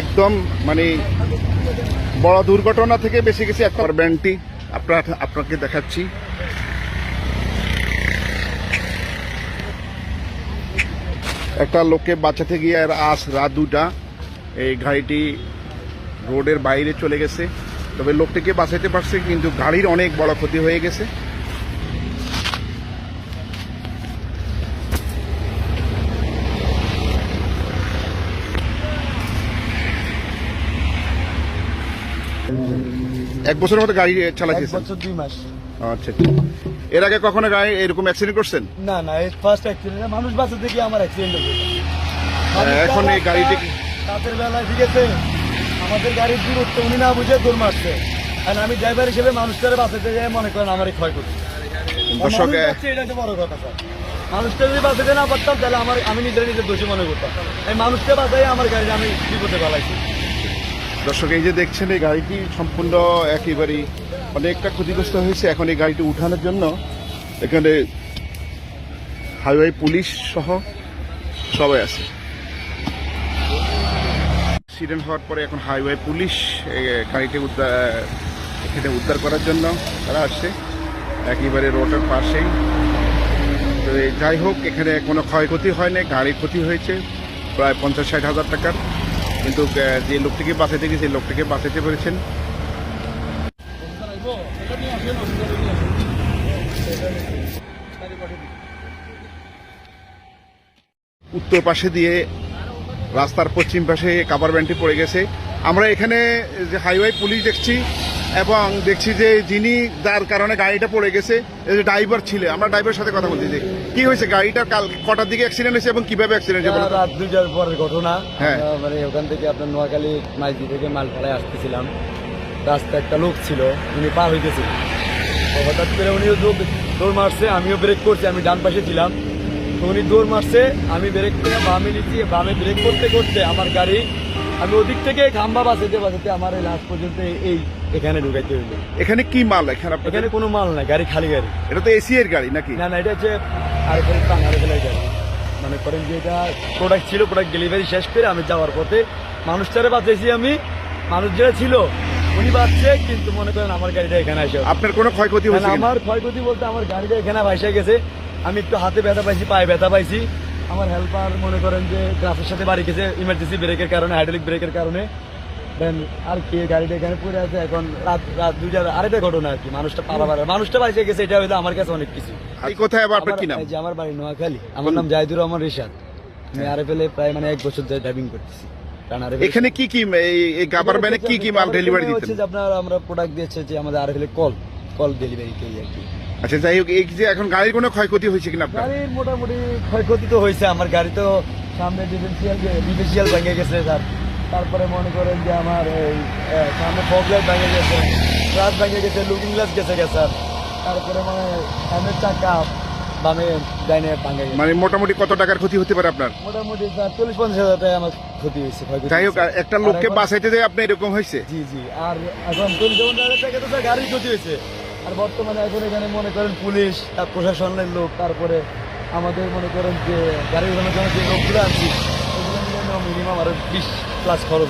একদম মানে বড় দুর্ঘটনা থেকে বেশি গেছে একবার ব্যান্ডটি আপনার, আপনাকে দেখাচ্ছি। একটা লোককে বাঁচাতে গিয়ে আর আজ রাত দুটা এই গাড়িটি রোডের বাইরে চলে গেছে। তবে লোকটিকে বাঁচাতে পারছে, কিন্তু গাড়ির অনেক বড় ক্ষতি হয়ে গেছে। এক বছরের মতো গাড়ি এক বছর দুই মাস। আচ্ছা আচ্ছা। এর আগে কখনো গাড়ি এরকম অ্যাক্সিডেন্ট করছেন? না না এই ফার্স্ট অ্যাক্সিডেন্ট মানুষ বাঁচাতে গিয়ে আমার অ্যাক্সিডেন্ট হয়েছে হ্যাঁ, এখন এই গাড়িটি- রাতের বেলায় ঠিক আছে আমাদের গাড়ির দূরত্ব উনি না বুঝে দৌড় মারছে। আর আমি ড্রাইভার হিসেবে মানুষটারে বাঁচাতে যাই মনে করেন আমারই ক্ষয় করছে। দর্শক এটা বড় কথা স্যার। মানুষটা যদি বাঁচাতে না পারতাম তাহলে আমার আমি নিজের নিজের দোষী মনে করতাম। এই মানুষকে বাঁচাই আমার গাড়ি আমি বিপদে ফেলাইছি। দর্শক, এই যে দেখছেন, এই গাড়িটি সম্পূর্ণ একেবারেই অনেকটা ক্ষতিগ্রস্ত হয়েছে। এখন এই গাড়িটি উঠানোর জন্য এখানে হাইওয়ে পুলিশ সহ সবাই আছে। অ্যাক্সিডেন্ট হওয়ার পরে এখন হাইওয়ে পুলিশ গাড়িটি উদ্ধার, এখানে উদ্ধার করার জন্য তারা আসছে। একেবারে রোডের পাশেই। তো যাই হোক, এখানে কোনো ক্ষয়ক্ষতি হয় না গাড়ির ক্ষতি হয়েছে, প্রায় পঞ্চাশ ষাট হাজার টাকার। কিন্তু যে লোকটিকে বাঁচাতে সেই লোকটিকে বাঁচাতে পেরেছেন। উত্তর পাশে দিয়ে রাস্তার পশ্চিম পাশে কাবার ব্যান্ডটি পড়ে গেছে। আমরা এখানে যে হাইওয়ে পুলিশ দেখছি এবং দেখছি যে যিনি, যার কারণে গাড়িটা পড়ে গেছে ড্রাইভার ছিল। আমরা ড্রাইভারের সাথে কথা বলছি কি হয়েছে? গাড়িটা কাল কটার দিকে অ্যাক্সিডেন্ট হয়েছে এবং কীভাবে অ্যাক্সিডেন্ট হয়েছে? রাত দুইটার পরের ঘটনা। হ্যাঁ। মানে ওখান থেকে আপনার নোয়াখালী মাইজি থেকে মাল ফেলায় আসতেছিলাম। রাস্তা একটা লোক ছিল উনি পার হইতেছিল হঠাৎ করে উনিও দৌড় মারছে আমিও ব্রেক করছি আমি ডান পাশে ছিলাম। তো উনি দৌড় মারছে আমি ব্রেক করে বামে নিচ্ছি বামে ব্রেক করতে করতে আমার গাড়ি আমি ওদিক থেকে খাম্বা বাঁচাতে বাঁচাতে আমার এই লাস্ট পর্যন্ত এই এখানে ঢুকাইতে হইল। এখানে কি মাল? এখানে এখানে কোনো মাল নাই গাড়ি খালি গাড়ি। এটা তো এসি এর গাড়ি নাকি? না না এটা হচ্ছে গাড়ি মানে করেন যে এটা প্রোডাক্ট ছিল প্রোডাক্ট ডেলিভারি শেষ করে আমি যাওয়ার পথে মানুষটারে বাঁচাইছি আমি মানুষ যেটা ছিল উনি বাঁচছে কিন্তু মনে করেন আমার গাড়িটা এখানে আসে। আপনার কোনো ক্ষয়ক্ষতি মানে হয়েছে আমার ক্ষয়ক্ষতি বলতে আমার গাড়িটা এখানে ভাইসে গেছে আমি একটু হাতে ব্যথা পাইছি পায়ে ব্যথা পাইছি। আমার হেল্পার মনে করেন যে গ্রাফের সাথে বাড়ি গেছে ইমার্জেন্সি ব্রেকের কারণে হাইড্রোলিক ব্রেকের কারণে। দেন আর কি গাড়িটা এখানে পড়ে আছে এখন রাত রাত দুইটার আরেকটা ঘটনা আর কি মানুষটা পারাবার মানুষটা বাইসে গেছে এটা হইল আমার কাছে অনেক কিছু। কোথায় আপনার আমার- কি নাম? আমার বাড়ি নোয়াখালী আমার নাম জাহিদুর রহমান রিশাদ। আমি আরএফএল এ প্রায় মানে এক বছর ধরে ড্রাইভিং করতেছি। এখানে কি কি এই- ব্যানে কি কি মাল ডেলিভারি যে আপনার আমরা প্রোডাক্ট দিয়েছে যে আমাদের আরএফএল কল কল ডেলিভারি কে আর কি। আচ্ছা যাই হোক এই যে এখন গাড়ির কোনো ক্ষয়ক্ষতি হয়েছে কিনা আপনার? গাড়ির মোটামুটি ক্ষয়ক্ষতি তো হয়েছে আমার গাড়ি তো সামনে ডিফেন্সিয়াল ডিফেন্সিয়াল ভেঙে গেছে তার তারপরে মনে করেন যে আমার এই সামনে ফগ লাইট ভেঙে গেছে গ্লাস ভেঙে গেছে লুকিং গ্লাস গেছে গেছে তারপরে মানে সামনের চাকা বামে ডাইনে ভাঙে গেছে। মানে মোটামুটি কত টাকার ক্ষতি হতে পারে আপনার? মোটামুটি স্যার চল্লিশ পঞ্চাশ হাজার টাকা আমার ক্ষতি হয়েছে যাই হোক একটা লোককে বাঁচাইতে যায় আপনি এরকম হয়েছে? জি জি আর এখন চল্লিশ হাজার টাকা তো গাড়ির ক্ষতি হয়েছে। আর বর্তমানে এখন এখানে মনে করেন পুলিশ তার প্রশাসনের লোক তারপরে আমাদের মনে করেন যে গাড়ি উঠানোর জন্য যে লোকগুলো আনছি ওগুলো মিনিমাম আরও বিশ প্লাস খরচ।